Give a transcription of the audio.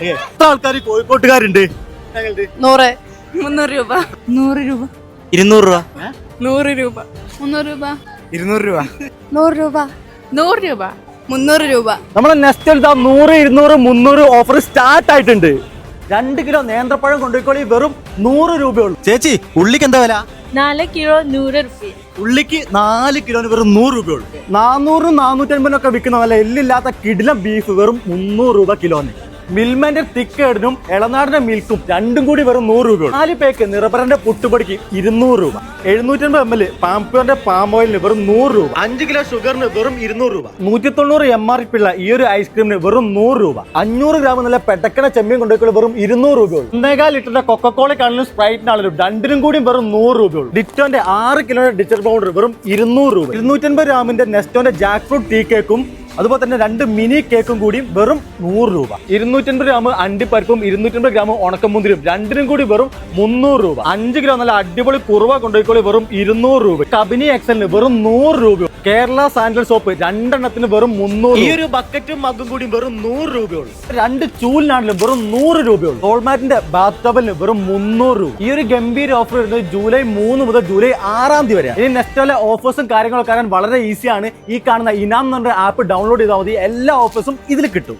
എത്ര ആൾക്കാർ കോഴിക്കോട്ടുകാരുണ്ട്? നൂറ്. മുന്നൂറ് രൂപ. നൂറ് രൂപ. ഇരുന്നൂറ് രൂപ. നൂറ് രൂപ. മുന്നൂറ് രൂപ. ഇരുന്നൂറ് രൂപ. നൂറ് രൂപ. നൂറ് രൂപ. മുന്നൂറ് രൂപ. നമ്മളെ നെക്സ്റ്റ് എടുത്ത നൂറ് ഇരുന്നൂറ് മുന്നൂറ് ഓഫർ സ്റ്റാർട്ട് ആയിട്ടുണ്ട്. രണ്ട് കിലോ നേന്ത്രപ്പഴം കൊണ്ടുപോയിക്കോളി വെറും നൂറ് രൂപയുള്ളൂ ചേച്ചി ഉള്ളിക്ക് എന്താ വില? നാല് കിലോ നൂറ് രൂപ ഉള്ളിക്ക് നാല് കിലോന് വെറും നൂറ് രൂപയുള്ളൂ നാനൂറും നാനൂറ്റൻപതിനൊക്കെ വിൽക്കുന്ന നല്ല എല്ലില്ലാത്ത കിടിലം ബീഫ് വെറും മുന്നൂറ് രൂപ കിലോന്. മിൽമന്റെ തിക്കേടിനും ഇളനാടിന്റെ മിൽക്കും രണ്ടും കൂടി വെറും നൂറ് രൂപയുള്ളൂ. നാല് പേക്ക് നിറബറിന്റെ പുട്ടുപടിക്ക് ഇരുന്നൂറ് രൂപ. എഴുന്നൂറ്റമ്പത് എം എൽ പാംപ്യൂറിന്റെ പാം ഓയിലിന് വെറും നൂറ് രൂപ. അഞ്ച് കിലോ ഷുഗറിന് വെറും ഇരുന്നൂറ് രൂപ. നൂറ്റി തൊണ്ണൂറ് എം ആർ പി ഉള്ള ഈ ഒരു ഐസ്ക്രീമിന് വെറും നൂറ് രൂപ. അഞ്ഞൂറ് ഗ്രാം നല്ല പെട്ടക്കണ ചെമ്മീൻ കൊണ്ടുപോയി വെറും ഇരുന്നൂറ് രൂപയുള്ളൂ. ഒന്നേകാൽ ലിറ്ററിന്റെ കൊക്കക്കോളക്കാണെങ്കിലും സ്പ്രൈറ്റിനാണെങ്കിലും രണ്ടിനും കൂടി വെറും നൂറ് രൂപയുള്ളൂ. ഡിറ്റോന്റെ ആറ് കിലോയുടെ ഡിറ്റർ പൗഡർ വെറും ഇരുന്നൂറ് രൂപ. ഇരുന്നൂറ്റൻപത് ഗ്രാമിന്റെ നെസ്റ്റോന്റെ ജാക്ക് ഫ്രൂട്ട് ടീ കേക്കും അതുപോലെ തന്നെ രണ്ട് മിനി കേക്കും കൂടിയും വെറും നൂറ് രൂപ. ഇരുന്നൂറ്റൻപത് ഗ്രാം അണ്ടിപ്പരിപ്പും ഇരുന്നൂറ്റൻപത് ഗ്രാം ഉണക്കമുന്തിരിയും രണ്ടിനും കൂടി വെറും മുന്നൂറ് രൂപ. അഞ്ച് ഗ്രാം നല്ല അടിപൊളി കുറവ കൊണ്ടുപോയിക്കോളി വെറും ഇരുന്നൂറ് രൂപ. കബിനി എക്സലിന് വെറും നൂറ് രൂപ കേരള സാൻഡൽ സോപ്പ് രണ്ടെണ്ണത്തിന് വെറും മുന്നൂറ് ഈ ഒരു ബക്കറ്റും മഗ്ഗും കൂടി വെറും നൂറ് രൂപയുള്ളൂ. രണ്ട് ചൂലിനാണെങ്കിലും വെറും നൂറ് രൂപയുള്ളൂ. ഹോൾമാറ്റിന്റെ ബാത്ത് ടബിന് വെറും മുന്നൂറ് രൂപ. ഈ ഒരു ഗംഭീര ഓഫർ വരുന്നത് ജൂലൈ മൂന്ന് മുതൽ ജൂലൈ ആറാം തീയതി വരെ ഇനി നെക്സ്റ്റ് ഓഫേഴ്സും കാര്യങ്ങളൊക്കെ അറിയാൻ വളരെ ഈസിയാണ് ഈ കാണുന്ന ഇനാം എന്ന് പറഞ്ഞ ആപ്പ് ഡൗൺലോഡ് ചെയ്താൽ മതി. എല്ലാ ഓഫേഴ്സും ഇതിൽ കിട്ടും.